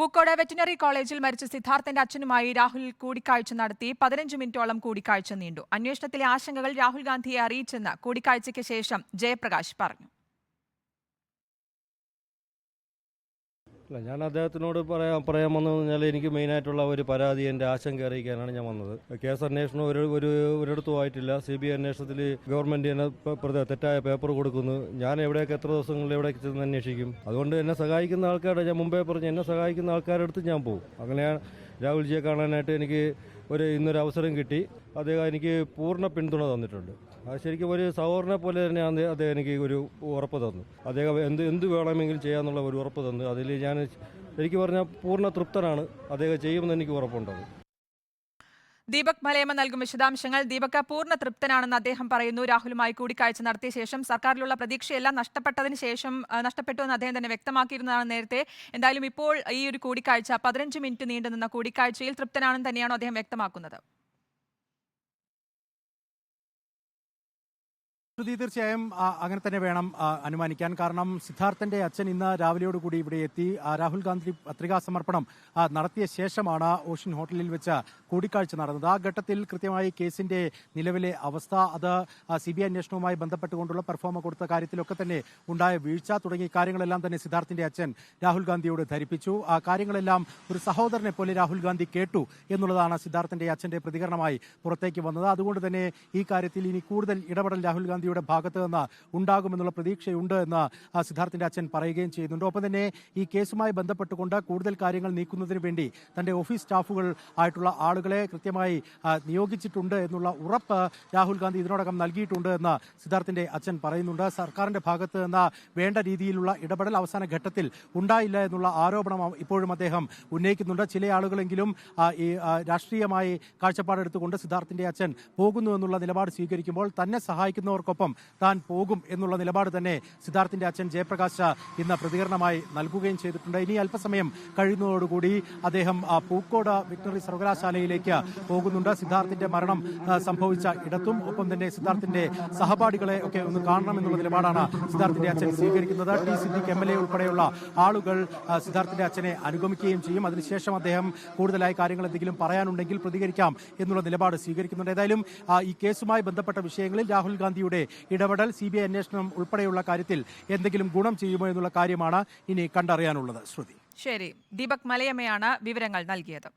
Pookode veterinary കോളേജിൽ മരിച്ച സിദ്ധാർത്ഥന്റെ അച്ഛനുമായി രാഹുൽ കൂടിക്കാഴ്ച നടത്തി പതിനഞ്ച് മിനിറ്റോളം കൂടിക്കാഴ്ച നീണ്ടു. അന്വേഷണത്തിലെ ആശങ്കകൾ രാഹുൽ ഗാന്ധിയെ അറിയിച്ചെന്ന് കൂടിക്കാഴ്ചയ്ക്ക് ശേഷം ജയപ്രകാശ് പറഞ്ഞു. അല്ല ഞാൻ അദ്ദേഹത്തിനോട് പറയാൻ പറയാൻ വന്നതെന്ന് പറഞ്ഞാൽ എനിക്ക് മെയിനായിട്ടുള്ള ഒരു പരാതി എന്റെ ആശങ്ക അറിയിക്കാനാണ് ഞാൻ വന്നത്. കേസ് അന്വേഷണം ഒരു ഒരു ഒരിടത്തും ആയിട്ടില്ല. സി ബി ഐ അന്വേഷണത്തിൽ ഗവൺമെന്റ് എന്നെ തെറ്റായ പേപ്പർ കൊടുക്കുന്നു. ഞാൻ എവിടെയൊക്കെ എത്ര ദിവസങ്ങളിൽ എവിടെയൊക്കെ ചെന്ന് അന്വേഷിക്കും? അതുകൊണ്ട് എന്നെ സഹായിക്കുന്ന ആൾക്കാരുടെ ഞാൻ മുമ്പേ പറഞ്ഞു എന്നെ സഹായിക്കുന്ന ആൾക്കാരുടെ അടുത്ത് ഞാൻ പോകും. അങ്ങനെയാണ് രാഹുൽജിയെ കാണാനായിട്ട് എനിക്ക് ഒരു ഇന്നൊരു അവസരം കിട്ടി. അദ്ദേഹം എനിക്ക് പൂർണ പിന്തുണ തന്നിട്ടുണ്ട്. അത് ശരിക്കും ഒരു സഹോദരനെ പോലെ തന്നെയാണ് അദ്ദേഹം എനിക്ക് ഒരു ഉറപ്പ് തന്നു. അദ്ദേഹം എന്ത് എന്ത് വേണമെങ്കിലും ചെയ്യാമെന്നുള്ള ഒരു ഉറപ്പ് തന്നു. അതിൽ ഞാൻ എനിക്ക് പറഞ്ഞാൽ പൂർണ തൃപ്തനാണ്. അദ്ദേഹം ചെയ്യുമെന്ന് എനിക്ക് ഉറപ്പുണ്ടത്. ദീപക് മലയമ്മ നൽകും വിശദാംശങ്ങൾ. ദീപക് പൂർണ തൃപ്തനാണെന്ന് അദ്ദേഹം പറയുന്നു. രാഹുലുമായി കൂടിക്കാഴ്ച നടത്തിയ ശേഷം സർക്കാരിലുള്ള പ്രതീക്ഷയെല്ലാം നഷ്ടപ്പെട്ടതിന് ശേഷം നഷ്ടപ്പെട്ടു എന്ന് അദ്ദേഹം തന്നെ വ്യക്തമാക്കിയിരുന്നതാണ് നേരത്തെ. എന്തായാലും ഇപ്പോൾ ഈ ഒരു കൂടിക്കാഴ്ച പതിനഞ്ച് മിനിറ്റ് നീണ്ടുനിന്ന കൂടിക്കാഴ്ചയിൽ തൃപ്തനാണെന്ന് തന്നെയാണോ അദ്ദേഹം വ്യക്തമാക്കുന്നത്? ശ്രുതി തീർച്ചയായും അങ്ങനെ തന്നെ വേണം അനുമാനിക്കാൻ. കാരണം സിദ്ധാർത്ഥന്റെ അച്ഛൻ ഇന്ന് രാവിലെയോടുകൂടി ഇവിടെ എത്തി. രാഹുൽ ഗാന്ധി പത്രികാ സമർപ്പണം നടത്തിയ ശേഷമാണ് ഓഷ്യൻ ഹോട്ടലിൽ വെച്ച് കൂടിക്കാഴ്ച നടന്നത്. ആ ഘട്ടത്തിൽ കൃത്യമായി കേസിന്റെ നിലവിലെ അവസ്ഥ അത് സി ബി ഐ അന്വേഷണവുമായി ബന്ധപ്പെട്ടുകൊണ്ടുള്ള പെർഫോമ കൊടുത്ത കാര്യത്തിലൊക്കെ തന്നെ ഉണ്ടായ വീഴ്ച തുടങ്ങിയ കാര്യങ്ങളെല്ലാം തന്നെ സിദ്ധാർത്ഥിന്റെ അച്ഛൻ രാഹുൽ ഗാന്ധിയോട് ധരിപ്പിച്ചു. ആ കാര്യങ്ങളെല്ലാം ഒരു സഹോദരനെ പോലെ രാഹുൽ ഗാന്ധി കേട്ടു എന്നുള്ളതാണ് സിദ്ധാർത്ഥന്റെ അച്ഛന്റെ പ്രതികരണമായി പുറത്തേക്ക് വന്നത്. അതുകൊണ്ട് തന്നെ ഈ കാര്യത്തിൽ ഇനി കൂടുതൽ ഇടപെടൽ രാഹുൽ ഗാന്ധിയുടെ ഭാഗത്ത് നിന്ന് ഉണ്ടാകുമെന്നുള്ള പ്രതീക്ഷയുണ്ട് എന്ന് സിദ്ധാർത്ഥിന്റെ അച്ഛൻ പറയുകയും ചെയ്യുന്നുണ്ട്. ഒപ്പം തന്നെ ഈ കേസുമായി ബന്ധപ്പെട്ടുകൊണ്ട് കൂടുതൽ കാര്യങ്ങൾ നീക്കുന്നതിന് വേണ്ടി തന്റെ ഓഫീസ് സ്റ്റാഫുകൾ ആയിട്ടുള്ള ആളുകളെ കൃത്യമായി നിയോഗിച്ചിട്ടുണ്ട് എന്നുള്ള ഉറപ്പ് രാഹുൽ ഗാന്ധി ഇതിനോടകം നൽകിയിട്ടുണ്ട് എന്ന് സിദ്ധാർത്ഥിന്റെ അച്ഛൻ പറയുന്നുണ്ട്. സർക്കാരിന്റെ ഭാഗത്ത് നിന്ന് വേണ്ട രീതിയിലുള്ള ഇടപെടൽ അവസാന ഘട്ടത്തിൽ ഉണ്ടായില്ല എന്നുള്ള ആരോപണം ഇപ്പോഴും അദ്ദേഹം ഉന്നയിക്കുന്നുണ്ട്. ചില ആളുകളെങ്കിലും ഈ രാഷ്ട്രീയമായി കാഴ്ചപ്പാടെടുത്തുകൊണ്ട് സിദ്ധാർത്ഥിന്റെ അച്ഛൻ പോകുന്നു എന്നുള്ള നിലപാട് സ്വീകരിക്കുമ്പോൾ തന്നെ സഹായിക്കുന്നവർക്കൊപ്പം താൻ പോകും എന്നുള്ള നിലപാട് തന്നെ സിദ്ധാർത്ഥിന്റെ അച്ഛൻ ജയപ്രകാശ് ഇന്ന് പ്രതികരണമായി നൽകുകയും ചെയ്തിട്ടുണ്ട്. ഇനി അല്പസമയം കഴിയുന്നതോടുകൂടി അദ്ദേഹം പൂക്കോട് വെറ്റിനറി സർവകലാശാലയിലേക്ക് പോകുന്നുണ്ട്. സിദ്ധാർത്ഥിന്റെ മരണം സംഭവിച്ച ഇടത്തും ഒപ്പം തന്നെ സിദ്ധാർത്ഥിന്റെ സഹപാഠികളെ ഒക്കെ ഒന്ന് കാണണം എന്നുള്ള നിലപാടാണ് സിദ്ധാർത്ഥിന്റെ അച്ഛൻ സ്വീകരിക്കുന്നത്. T. Siddique M. L. A. ഉൾപ്പെടെയുള്ള ആളുകൾ സിദ്ധാർത്ഥിന്റെ അച്ഛനെ അനുഗമിക്കുകയും ചെയ്യും. അതിനുശേഷം അദ്ദേഹം കൂടുതലായി കാര്യങ്ങൾ എന്തെങ്കിലും പറയാനുണ്ടെങ്കിൽ പ്രതികരിക്കാം എന്നുള്ള നിലപാട് സ്വീകരിക്കുന്നുണ്ട്. ഏതായാലും ഈ കേസുമായി ബന്ധപ്പെട്ട വിഷയങ്ങളിൽ രാഹുൽ ഗാന്ധിയുടെ സർക്കാരിന്റെ ഇടപെടൽ സി ബി ഐ അന്വേഷണം ഉൾപ്പെടെയുള്ള കാര്യത്തിൽ എന്തെങ്കിലും ഗുണം ചെയ്യുമോ എന്നുള്ള കാര്യമാണ് ഇനി കണ്ടറിയാനുള്ളത് ശ്രുതി. ശരി. ദീപക് മലയമ്മയാണ് വിവരങ്ങൾ നൽകിയത്.